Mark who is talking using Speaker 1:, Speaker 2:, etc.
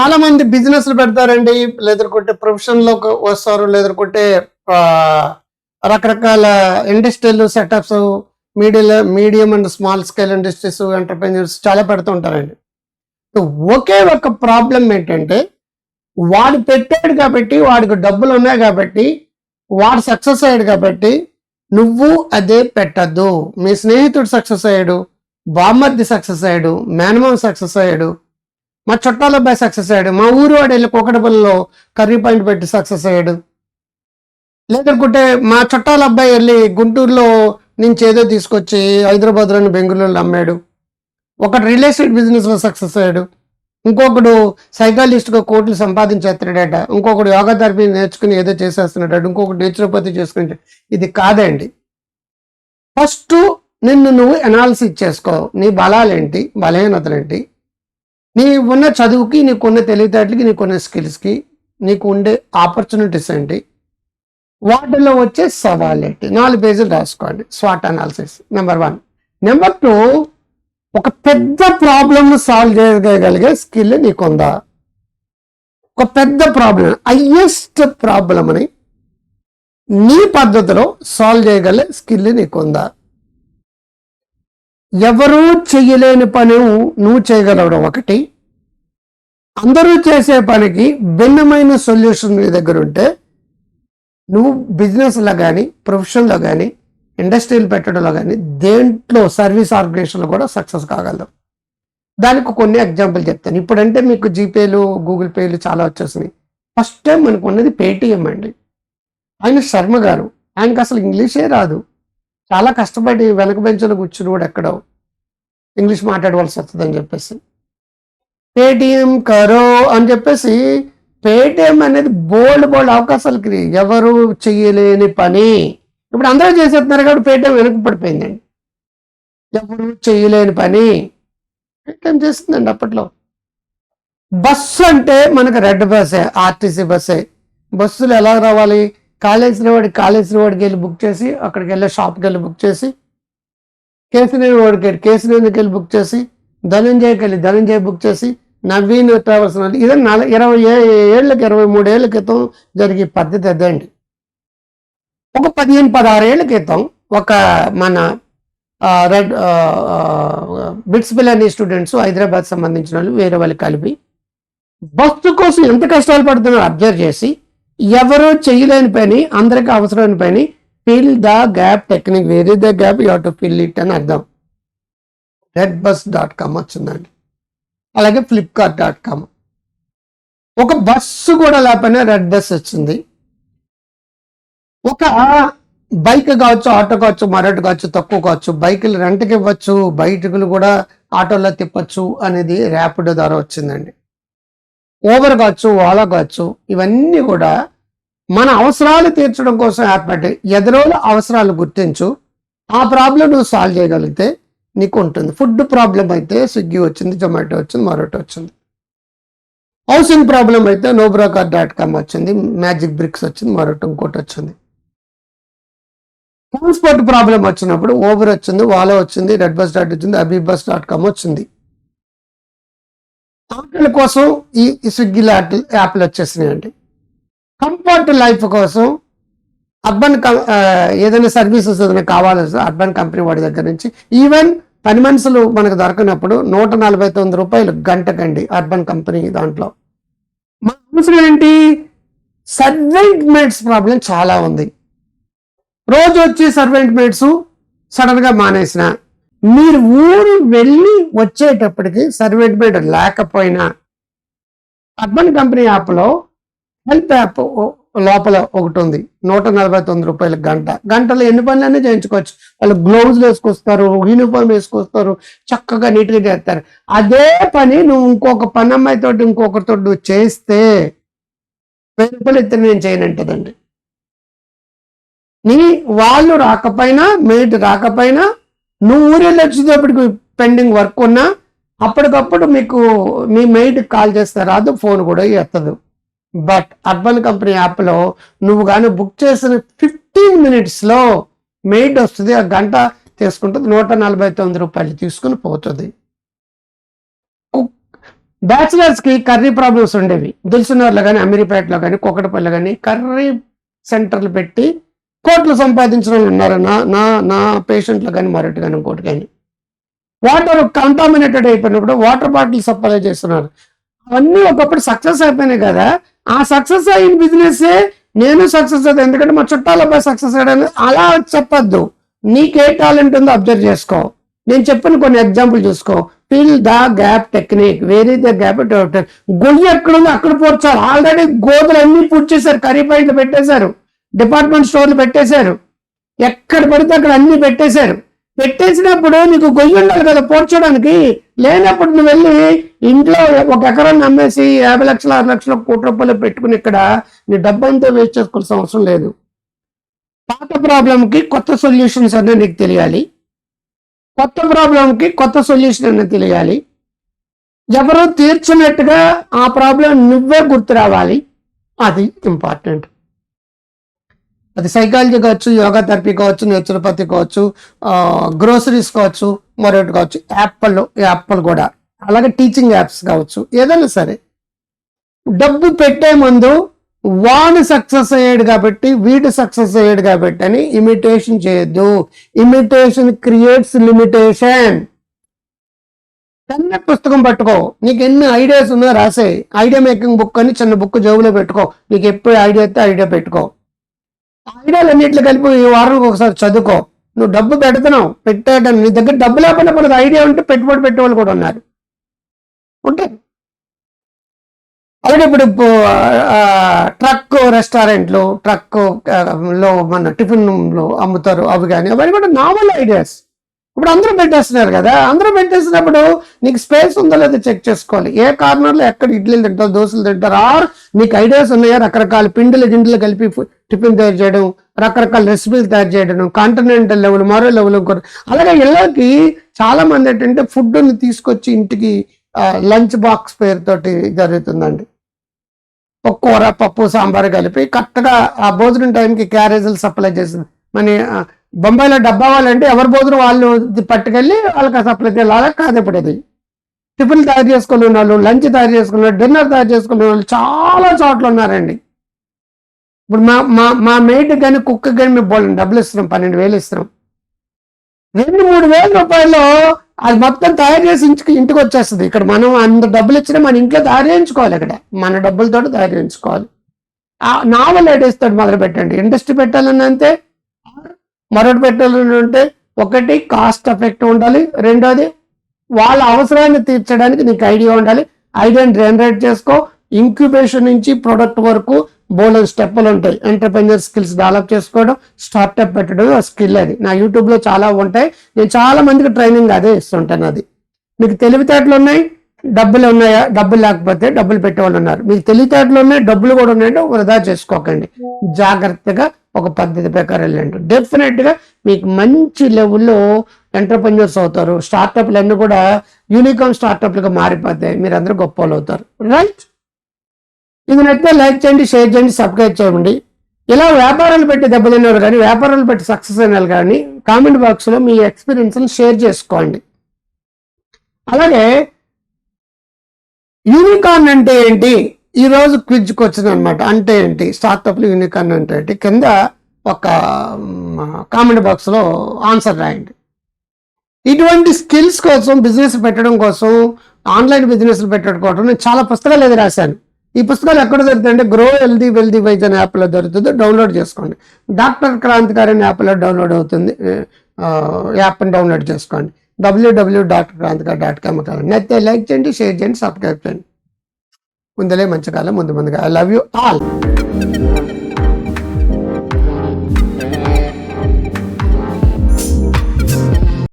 Speaker 1: చాలా మంది బిజినెస్లు పెడతారండి. లేదనుకుంటే ప్రొఫెషన్లోకి వస్తారు. లేదనుకుంటే రకరకాల industrial setups medium medium and small scale industries entrepreneurs చాలా పెడుతూ ఉంటారండి. ఒకే ఒక ప్రాబ్లం ఏంటంటే వాడు పెట్టాడు కాబట్టి వాడికి డబ్బులు ఉన్నాయి కాబట్టి వాడు సక్సెస్ అయ్యాడు కాబట్టి నువ్వు అదే పెట్టద్దు. మీ స్నేహితుడు సక్సెస్ అయ్యాడు బామ్మర్ది సక్సెస్ అయ్యాడు మేనమామ సక్సెస్ అయ్యాడు మా చుట్టాల అబ్బాయి సక్సెస్ అయ్యాడు. మా ఊరు వాడు వెళ్ళి కోకటపల్లిలో కర్రీ పాయింట్ పెట్టి సక్సెస్ అయ్యాడు. లేదనుకుంటే మా చుట్టాల అబ్బాయి వెళ్ళి గుంటూరులో నుంచి ఏదో తీసుకొచ్చి హైదరాబాద్లోని బెంగళూరులో అమ్మాడు. ఒకటి రియల్ ఎస్టేట్ బిజినెస్లో సక్సెస్ అయ్యాడు. ఇంకొకడు సైకాలజిస్ట్గా కోట్లు సంపాదించేస్తున్నాడట ఇంకొకడు యోగా థెరపీ నేర్చుకుని ఏదో చేసేస్తున్నాడు ఇంకొకటి నేచురోపతి చేసుకుని ఇది కాదండి. ఫస్ట్ నిన్ను నువ్వు ఎనాలిసిస్ చేసుకో. నీ బలాలేంటి? బలహీనతలేంటి? నీ ఉన్న చదువుకి నీకున్న తెలివితేటలకి నీకున్న స్కిల్స్కి నీకు ఉండే ఆపర్చునిటీస్ ఏంటి? వాటిలో వచ్చే సవాల్ ఏంటి నాలుగు పేజీలు రాసుకోండి. Swat analysis number one number two ఒక పెద్ద ప్రాబ్లమ్ను సాల్వ్ చేయగలిగే స్కిల్ నీకుందా? ఒక పెద్ద ప్రాబ్లం హయ్యెస్ట్ ప్రాబ్లం అని నీ పద్ధతిలో సాల్వ్ చేయగలిగే స్కిల్ నీకుందా? ఎవరూ చెయ్యలేని పని నువ్వు చేయగలవడం ఒకటి. అందరూ చేసే పనికి భిన్నమైన సొల్యూషన్ నీ దగ్గర ఉంటే నువ్వు బిజినెస్లో కానీ ప్రొఫెషన్లో కానీ ఇండస్ట్రీలు పెట్టడంలో కానీ దేంట్లో సర్వీస్ ఆర్గనైజేషన్లో కూడా సక్సెస్ కాగలవు. దానికి కొన్ని ఎగ్జాంపుల్ చెప్తాను. ఇప్పుడంటే మీకు జీపేలు గూగుల్ పేలు చాలా వచ్చేసినాయి. ఫస్ట్ టైం మనకు ఉన్నది పేటిఎం అండి. ఆయన శర్మ గారు. ఆయనకి అసలు ఇంగ్లీషే రాదు. చాలా కష్టపడి వెనక బెంచ్లో కూర్చుని కూడా ఎక్కడో ఇంగ్లీష్ మాట్లాడవలసి వస్తుందని చెప్పేసి. పేటిఎం కరో అని చెప్పేసి పేటిఎం అనేది బోల్డ్ బోల్డ్ అవకాశాలకి ఎవరు చెయ్యలేని పని. ఇప్పుడు అందరూ చేసేస్తున్నారు కాబట్టి పేటిఎం వెనక పడిపోయిందండి ఎవరు చేయలేని పని. పేటిఎం చేస్తుందండి అప్పట్లో. బస్సు అంటే మనకు రెడ్ బస్సే ఆర్టీసీ బస్సే. బస్సులు ఎలా రావాలి? కాళేశ్వరి వాడికి కాళేశ్వరి వాడికి వెళ్ళి బుక్ చేసి అక్కడికి వెళ్ళే షాప్కి వెళ్ళి బుక్ చేసి కేసీనేని వాడికి వెళ్ళి కేసీనేనికి వెళ్ళి బుక్ చేసి ధనంజయకి వెళ్ళి ధనంజయ బుక్ చేసి నవీన్ ట్రావెల్స్ వాళ్ళు ఇది నల ఇరవై ఏళ్ళకి ఇరవై మూడు ఏళ్ళ క్రితం జరిగే పద్ధతి అదే అండి. ఒక పదిహేను పదహారు ఏళ్ళ క్రితం ఒక మన రెడ్ బిట్స్ పిల్లని స్టూడెంట్స్ హైదరాబాద్ సంబంధించిన వాళ్ళు వేరే వాళ్ళు కలిపి బస్సు కోసం ఎంత కష్టాలు పడుతున్నారో అబ్జర్వ్ చేసి ఎవరు చేయలేని పని అందరికీ అవసరమైన పని. Fill the gap technique where the gap you to fill it అని అర్థం. రెడ్ బస్ డాట్ కామ్ వచ్చిందండి. అలాగే ఫ్లిప్కార్ట్ డాట్ కామ్ ఒక బస్సు కూడా లేకపోయినా రెడ్ బస్ వచ్చింది. ఒక బైక్ కావచ్చు ఆటో కావచ్చు మరొకటి కావచ్చు తక్కువ కావచ్చు బైకులు రెంట్కి ఇవ్వచ్చు బయటకులు కూడా ఆటోలో తిప్పచ్చు అనేది ర్యాపిడో ద్వారా వచ్చిందండి. ఓవర్ కావచ్చు ఓలా కావచ్చు ఇవన్నీ కూడా మన అవసరాలు తీర్చడం కోసం ఏర్పడ్డాయి ఎదురోల అవసరాలు గుర్తించు. ఆ ప్రాబ్లం నువ్వు సాల్వ్ చేయగలిగితే నీకు ఉంటుంది. ఫుడ్ ప్రాబ్లం అయితే స్విగ్గీ వచ్చింది జొమాటో వచ్చింది మరొకటి వచ్చింది. హౌసింగ్ ప్రాబ్లం అయితే నోబ్రోకర్ డాట్ కామ్ వచ్చింది మ్యాజిక్ బ్రిక్స్ వచ్చింది మరొకటి ఇంకోటి వచ్చింది. ట్రాన్స్పోర్ట్ ప్రాబ్లం వచ్చినప్పుడు ఓబర్ వచ్చింది వాలో వచ్చింది రెడ్ బస్ డాట్ వచ్చింది అబీ బస్ డాట్ కామ్ వచ్చింది. ఆటల కోసం ఈ ఈ స్విగ్గీ యాప్లు వచ్చేసినాయండి. కంఫర్ట్ లైఫ్ కోసం అర్బన్ కం- ఏదైనా సర్వీసెస్ ఏదైనా కావాల్సి అర్బన్ కంపెనీ వాడి దగ్గర నుంచి ఈవెన్ పని మనుషులు మనకు దొరకనప్పుడు నూట నలభై తొమ్మిది రూపాయలు గంటకండి అర్బన్ కంపెనీ దాంట్లో. మన అవసరం ఏంటి? సర్వెంట్ మేట్స్ ప్రాబ్లం చాలా ఉంది. రోజు వచ్చి సర్వెంట్ మేట్స్ మానేసిన మీరు ఊరు వెళ్ళి వచ్చేటప్పటికి సర్వెంట్ లేకపోయినా అర్బన్ కంపెనీ యాప్లో హెల్త్ యాప్ లోపల ఒకటి ఉంది. నూట నలభై తొమ్మిది రూపాయల గంట. గంటలో ఎన్ని పనులన్నీ చేయించుకోవచ్చు. వాళ్ళు గ్లౌజ్ వేసుకొస్తారు యూనిఫామ్ వేసుకొస్తారు చక్కగా నీట్గా చేస్తారు. అదే పని నువ్వు ఇంకొక పని అమ్మాయితో ఇంకొకరితో నువ్వు చేస్తే వెయ్యి రూపాయలు నేను చేయనంటదండి నీ వాళ్ళు రాకపోయినా మెయిట్ రాకపోయినా నువ్వు ఊరెళ్ళి వచ్చేటప్పటికి పెండింగ్ వర్క్ ఉన్నా అప్పటికప్పుడు మీకు మీ మెయిడ్ కాల్ చేస్తే రాదు ఫోన్ కూడా ఎత్తదు. బట్ అర్బన్ కంపెనీ యాప్లో నువ్వు కానీ బుక్ చేసిన ఫిఫ్టీన్ మినిట్స్లో మెయిడ్ వస్తుంది ఆ గంట తీసుకుంటుంది నూట నలభై తొమ్మిది రూపాయలు తీసుకుని పోతుంది. కుక్- బ్యాచిలర్స్కి కర్రీ ప్రాబ్లమ్స్ ఉండేవి. దిల్సునర్లో కానీ అమీర్పేటలో కానీ కుక్కటపల్లి కానీ కర్రీ సెంటర్లు పెట్టి కోట్లు సంపాదించిన వాళ్ళు ఉన్నారు? నా నా నా పేషెంట్లు కానీ మరొకటి కానీ ఇంకోటి కానీ. వాటర్ కంటామినేటెడ్ అయిపోయినప్పుడు వాటర్ బాటిల్ సప్లై చేస్తున్నారు. అవన్నీ ఒకప్పుడు సక్సెస్ అయిపోయినాయి కదా. ఆ సక్సెస్ అయిన బిజినెస్ నేను సక్సెస్ అవుతాను ఎందుకంటే మా చుట్టాల అబ్బాయి సక్సెస్ అయ్యాడని అలా చెప్పొద్దు. నీకే టాలెంట్ ఉందో అబ్జర్వ్ చేసుకో. నేను చెప్పిన కొన్ని ఎగ్జాంపుల్ చూసుకో. Fill the gap technique. Where the gap గొయ్యి ఎక్కడ ఉందో అక్కడ పోర్చారు ఆల్రెడీ గోధులు అన్ని పూడ్చేశారు. కర్రీ పాయింట్లు పెట్టేశారు. డిపార్ట్మెంట్ స్టోర్లు పెట్టేశారు. ఎక్కడ పడితే అక్కడ అన్ని పెట్టేశారు. పెట్టేసినప్పుడు నీకు గొయ్యి ఉండాలి కదా పోడ్చడానికి. లేనప్పుడు నువ్వు వెళ్ళి ఇంట్లో ఒక ఎకరాన్ని అమ్మేసి యాభై లక్షల ఆరు లక్షల కోటి రూపాయలు పెట్టుకుని ఇక్కడ నీ డబ్బంతా వేస్ట్ చేసుకోవాల్సిన అవసరం లేదు. పాత ప్రాబ్లంకి కొత్త సొల్యూషన్స్ అనేది నీకు తెలియాలి. కొత్త ప్రాబ్లంకి కొత్త సొల్యూషన్ అనేది తెలియాలి. ఎవరో తీర్చినట్టుగా ఆ ప్రాబ్లం నువ్వే గుర్తు రావాలి. అది ఇంపార్టెంట్. అది సైకాలజీ కావచ్చు యోగా థెరపీ కావచ్చు నేచురోపతి కావచ్చు గ్రోసరీస్ కావచ్చు మరొకటి కావచ్చు యాప్లు యాప్లు కూడా. అలాగే టీచింగ్ యాప్స్ కావచ్చు ఏదైనా సరే. డబ్బు పెట్టే ముందు వాడు సక్సెస్ అయ్యాడు కాబట్టి వీడు సక్సెస్ అయ్యాడు కాబట్టి అని ఇమిటేషన్ చేయొద్దు. Imitation creates limitation. చిన్న పుస్తకం పట్టుకో. నీకు ఎన్ని ఐడియాస్ ఉన్నాయో రాసే ఐడియా మేకింగ్ బుక్ అని చిన్న బుక్ జోబులో పెట్టుకో. నీకు ఎప్పుడు ఐడియా అయితే ఐడియా పెట్టుకో. ఐడియాలు అన్నింటిలో కలిపి ఈ వారానికి ఒకసారి చదువుకో. నువ్వు డబ్బు పెడుతున్నావు పెట్టాడు నీ దగ్గర డబ్బు లేకుండా మనకు ఐడియా ఉంటే పెట్టుబడి పెట్టే వాళ్ళు కూడా ఉన్నారు. ఉంటే? అలాగే ఇప్పుడు ట్రక్ రెస్టారెంట్లు ట్రక్లో మన టిఫిన్లో అమ్ముతారు అవి కానీ అవన్నీ కూడా నార్మల్ ఐడియాస్ ఇప్పుడు అందరూ పెట్టేస్తున్నారు కదా అందరూ పెట్టేసినప్పుడు నీకు స్పేస్ ఉందో లేదో చెక్ చేసుకోవాలి. ఏ కార్నర్లో ఎక్కడ ఇడ్లీలు తింటారు దోశలు తింటారు ఆర్ నీకు ఐడియాస్ ఉన్నాయా? రకరకాల పిండిలు గిండిలు కలిపి టిఫిన్ తయారు చేయడం రకరకాల రెసిపీలు తయారు చేయడం కాంటినెంటల్ లెవెల్ మరో లెవెల్ ఇంకోటి అలాగే ఇళ్ళకి చాలా మంది ఏంటంటే ఫుడ్ని తీసుకొచ్చి ఇంటికి లంచ్ బాక్స్ పేరుతోటి జరుగుతుందండి. ఒక కూర పప్పు సాంబార్ కలిపి కరెక్ట్గా ఆ భోజనం టైంకి క్యారేజీలు సప్లై చేస్తుంది. మన బొంబాయిలో డబ్బా వాళ్ళంటే ఎవరి భోజనం వాళ్ళు పట్టుకెళ్ళి వాళ్ళకి సప్లై చేయాలి? అలా కాదు ఇప్పుడు అది. టిఫిన్ తయారు చేసుకునే వాళ్ళు లంచ్ తయారు చేసుకునే వాళ్ళు డిన్నర్ తయారు చేసుకునే వాళ్ళు చాలా చోట్ల ఉన్నారండి. ఇప్పుడు మా మా మా మేట్ కానీ కుక్క కానీ మేము బోళ్ళని డబ్బులు ఇస్తున్నాం పన్నెండు వేలు ఇస్తున్నాం. రెండు మూడు వేల రూపాయలు అది మొత్తం తయారు చేసి ఇంటికి ఇంటికి వచ్చేస్తుంది. ఇక్కడ మనం అంత డబ్బులు ఇచ్చినా మన ఇంట్లో తయారు చేయించుకోవాలి ఇక్కడ. మన డబ్బులతో తయారు చేయించుకోవాలి. ఆ నావల్ తోటి మొదలు పెట్టండి. ఇండస్ట్రీ పెట్టాలని అంటే మరొకటి పెట్టాలని అంటే ఒకటి కాస్ట్ ఎఫెక్ట్ ఉండాలి రెండోది వాళ్ళ అవసరాన్ని తీర్చడానికి నీకు ఐడియా ఉండాలి. ఐడియాని జనరేట్ చేసుకో. ఇంక్యుబేషన్ నుంచి ప్రొడక్ట్ వరకు బోల్డ్ స్టెప్పులు ఉంటాయి. ఎంటర్ప్రెన్యూర్ స్కిల్స్ డెవలప్ చేసుకోవడం స్టార్ట్అప్ పెట్టడం ఆ స్కిల్ అది. నా యూట్యూబ్లో చాలా ఉంటాయి. నేను చాలా మందికి ట్రైనింగ్ అదే ఇస్తుంటాను అది. మీకు తెలివితేటలు ఉన్నాయి డబ్బులు ఉన్నాయా? డబ్బులు లేకపోతే డబ్బులు పెట్టేవాళ్ళు ఉన్నారు. మీకు తెలివితేటలు ఉన్నాయి డబ్బులు కూడా ఉన్నాయంటే వృధా చేసుకోకండి. జాగ్రత్తగా ఒక పద్ధతి ప్రకారం వెళ్ళండి. డెఫినెట్గా మీకు మంచి లెవెల్లో ఎంటర్ప్రెన్యూర్స్ అవుతారు. స్టార్టప్లు అన్నీ కూడా యూనికామ్ స్టార్టప్లుగా మారిపోతాయి. మీరు అందరూ గొప్ప వాళ్ళు అవుతారు. రైట్ ఇది నచ్చితే లైక్ చేయండి షేర్ చేయండి సబ్స్క్రైబ్ చేయండి ఇలా వ్యాపారాలు పెట్టి దెబ్బతిన్నారు కానీ వ్యాపారాలు పెట్టి సక్సెస్ అయినారు కానీ కామెంట్ బాక్స్లో మీ ఎక్స్పీరియన్స్ని షేర్ చేసుకోండి. అలాగే యూనికార్న్ అంటే ఏంటి? ఈ రోజు క్విజ్కి వచ్చింది అనమాట అంటే ఏంటి? స్టార్టప్లు యూనికార్న్ అంటే ఏంటి? కింద ఒక కామెంట్ బాక్స్లో ఆన్సర్ రాయండి. ఇటువంటి స్కిల్స్ కోసం బిజినెస్ పెట్టడం కోసం ఆన్లైన్ బిజినెస్లు పెట్టడం కోసం నేను చాలా పుస్తకాలు ఏది రాశాను. ఈ పుస్తకాలు ఎక్కడ దొరుకుతాయంటే గ్రో హెల్దీ వెల్దీ వైజ్ అనే యాప్లో దొరుకుతుంది. డౌన్లోడ్ చేసుకోండి. డాక్టర్ క్రాంతికారి అనే యాప్లో డౌన్లోడ్ అవుతుంది. యాప్ని డౌన్లోడ్ చేసుకోండి. WWW dot Krantikari dot com నచ్చితే లైక్ చేయండి షేర్ చేయండి సబ్స్క్రైబ్ చేయండి. ముందలే మంచి కాలం ముందు ముందుగా. I love you all